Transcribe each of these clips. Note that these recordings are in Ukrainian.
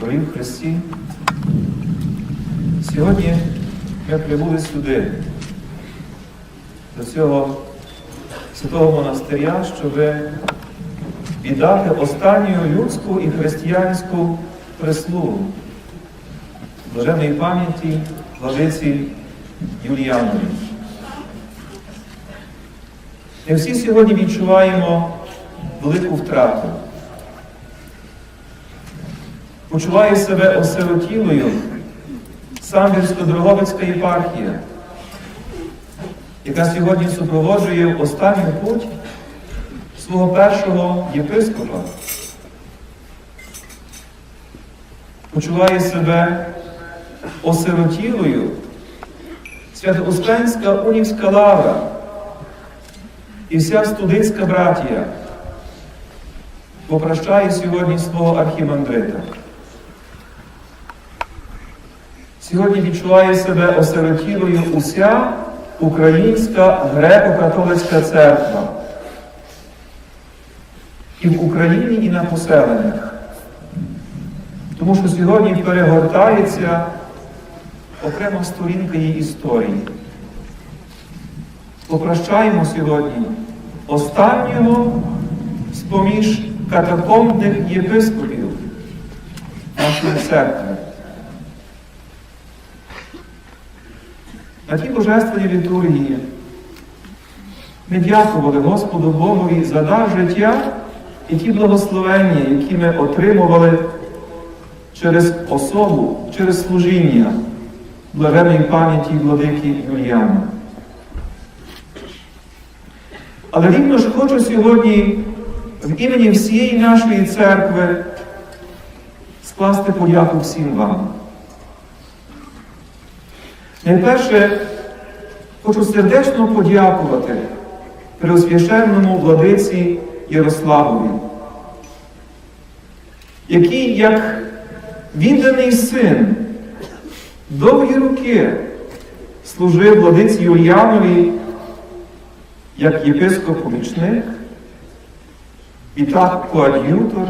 В Христі, сьогодні ми прибули сюди, до цього святого монастиря, щоб віддати останню людську і християнську прислугу блаженої пам'яті владиці Юліанові. Ми всі сьогодні відчуваємо велику втрату. Почуває себе осиротілою Самбірсько-Дроговицька єпархія, яка сьогодні супроводжує в останню путь свого першого єпископа. Почуває себе осиротілою Свято-Успенська унівська лавра і вся студицька братія попрощає сьогодні свого архімандрита. Сьогодні відчуває себе осиротілою уся Українська греко-католицька церква. І в Україні, і на поселеннях. Тому що сьогодні перегортається окрема сторінка її історії. Попрощаємо сьогодні останнього з-поміж катакомбних єпископів нашої церкви. На тій божественній літургії ми дякували Господу Богові за дар життя і ті благословення, які ми отримували через особу, через служіння блаженої пам'яті владики Юліана. Але рівно ж хочу сьогодні в імені всієї нашої церкви скласти подяку всім вам. Найперше, хочу сердечно подякувати Преосвященному владиці Ярославові, який, як відданий син, довгі роки служив владиці Юліанові як єпископ-помічник, відтак коад'ютор,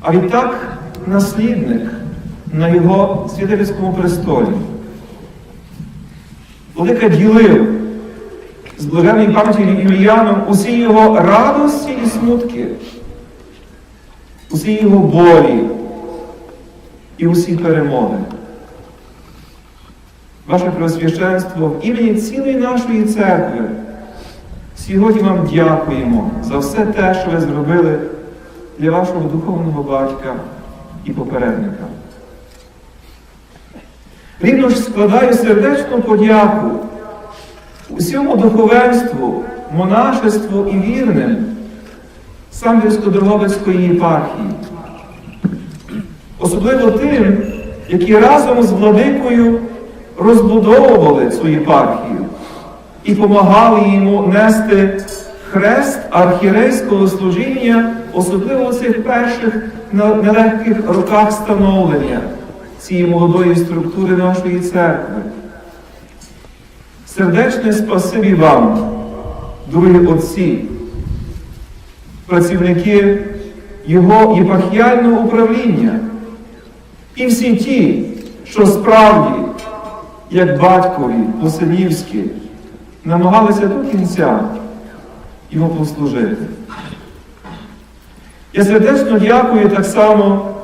а відтак наслідник на його святительському престолі. Владика ділив з блаженною пам'яті Юліаном усі його радості і смутки, усі його болі і усі перемоги. Ваше Преосвященство в імені цілої нашої церкви. Сьогодні вам дякуємо за все те, що ви зробили для вашого духовного батька і попередника. Рівно ж складаю сердечну подяку усьому духовенству, монашеству і вірним. Самбірсько-Дрогобицької єпархії. Особливо тим, які разом з владикою розбудовували цю єпархію і допомагали йому нести хрест архірейського служіння, особливо у цих перших нелегких роках становлення цієї молодої структури нашої церкви. Сердечне спасибі вам, дорогі отці, працівники Його єпархіального управління і всі ті, що справді, як батькові по-синівськи, намагалися до кінця йому послужити. Я сердечно дякую так само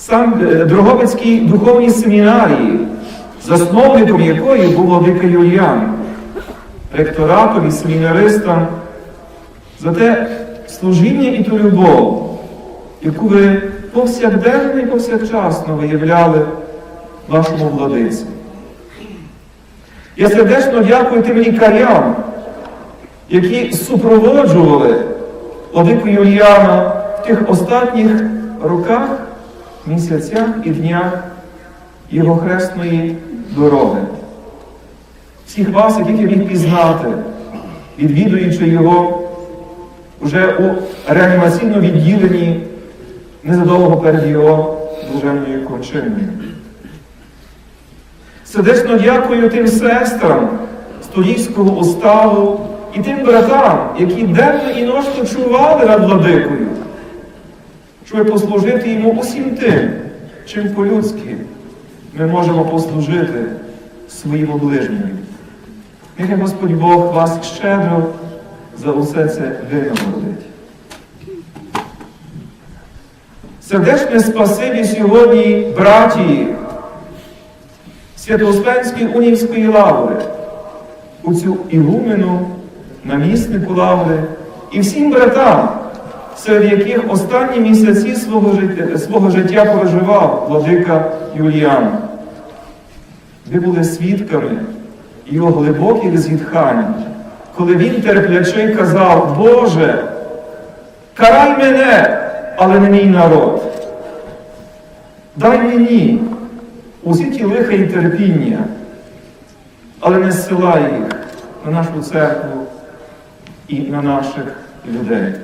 сам Дрогобицькій духовній семінарії, засновником якої був Владика Юліан, ректоратом і семінаристам, за те служіння і ту любов, яку ви повсякденно і повсякчасно виявляли вашому владиці. Я сердечно дякую тим лікарям, які супроводжували Владику Юліана в тих останніх роках, місяцях і днях його хресної дороги. Всіх вас, яких я міг пізнати, відвідуючи його вже у реанімаційному відділенні незадовго перед його блаженною кончиною. Сердечно дякую тим сестрам столійського уставу і тим братам, які денно і ночно чували над владикою, щоб послужити йому усім тим, чим по-людськи ми можемо послужити своїм ближнім. Нехай Господь Бог вас щедро за усе це винагородить. Сердечне спасибі сьогодні братії Свято-Успенської Унівської лаври, у цю ігумену, наміснику лаври і всім братам, серед яких останні місяці свого життя, свого життя проживав владика Юліан. Ви були свідками його глибоких зітхань, коли він терпляче казав, Боже, карай мене, але не мій народ. Дай мені усі ті лиха і терпіння, але не зсилай їх на нашу церкву і на наших людей.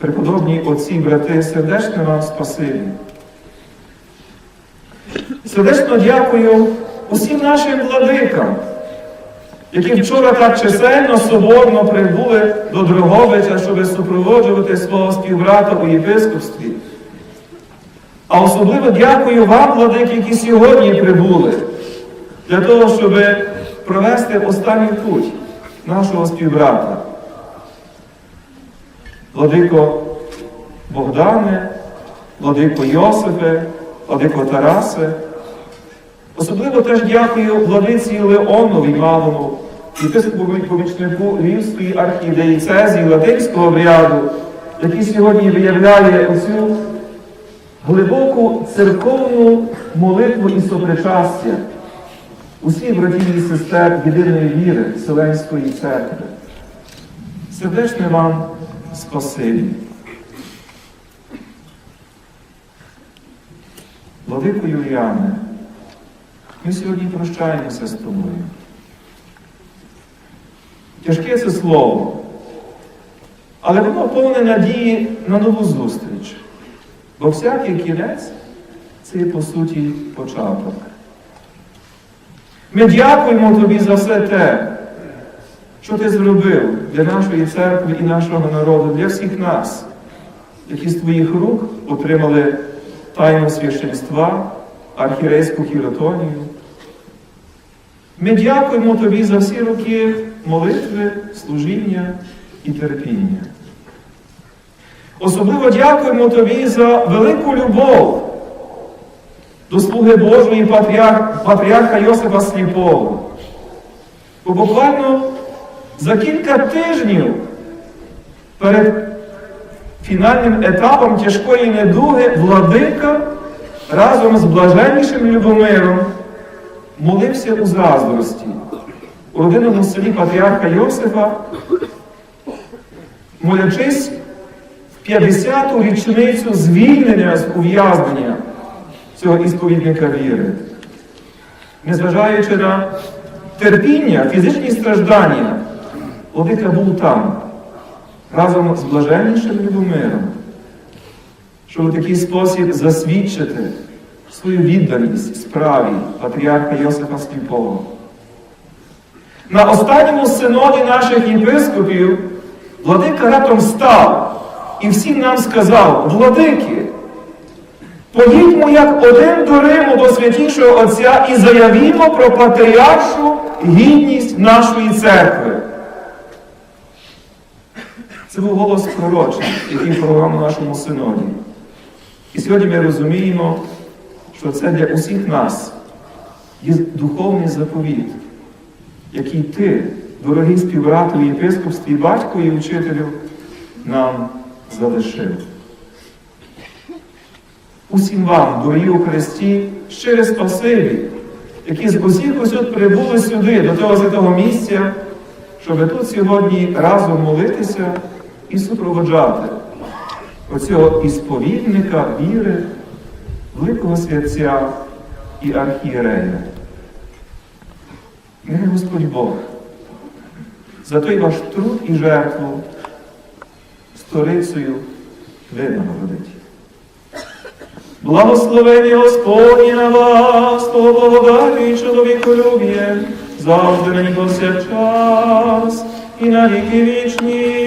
Преподобні отці, брати, сердечне вам спасибі. Сердечно дякую усім нашим владикам, які вчора так чисельно, соборно прибули до Дроговича, щоб супроводжувати свого співбрата у єпископстві. А особливо дякую вам, владики, які сьогодні прибули, для того, щоб провести останній путь нашого співбрата. Владико Богдане, владико Йосифе, владико Тарасе. Особливо теж дякую владиці Леонові Малому, єпископу помічнику Львівської архієдеїцезії латинського обряду, який сьогодні виявляє оцю глибоку церковну молитву і сопричастя усіх братів і сестер єдиної віри Вселенської церкви. Сердечне вам спасибі. Владико Юліане, ми сьогодні прощаємося з тобою. Тяжке це слово, але воно повне надії на нову зустріч. Бо всякий кінець це по суті початок. Ми дякуємо тобі за все те, що ти зробив для нашої церкви і нашого народу, для всіх нас, які з твоїх рук отримали тайну священства, архірейську хіротонію. Ми дякуємо тобі за всі роки молитви, служіння і терпіння. Особливо дякуємо тобі за велику любов до слуги Божої патріарха, Йосипа Сліпого. Бо буквально за кілька тижнів перед фінальним етапом тяжкої недуги владика разом з блаженнішим Любомиром молився у заздрості у родинному селі патріарха Йосифа, молячись в 50-ту річницю звільнення з ув'язнення цього ісповідника віри. Незважаючи на терпіння, фізичні страждання, Владика був там, разом з блаженнішим Любомиром, щоб у такий спосіб засвідчити свою відданість справі патріарха Йосифа Сліпого. На останньому синоді наших єпископів владика раптом став і всім нам сказав, владики, поїдьмо як один до Риму до святішого Отця і заявімо про патріаршу гідність нашої церкви. Це був голос пророчий, який пролунав на нашому синоді. І сьогодні ми розуміємо, що це для усіх нас є духовний заповіт, який ти, дорогий співбрат у єпископстві, батько і учителю, нам залишив. Усім вам, дорогі у Христі, щире спасибі, які з усіх усюд прибули сюди, до того святого місця, щоб тут сьогодні разом молитися і супроводжати оцього ісповідника віри, великого святця і архієрея. Нехай Господь Бог за той ваш труд і жертву сторицею винагородить. Благословення Господні на вас, того благодаті і чоловіколюб'є, завжди нині повсякчас, і на віки вічні.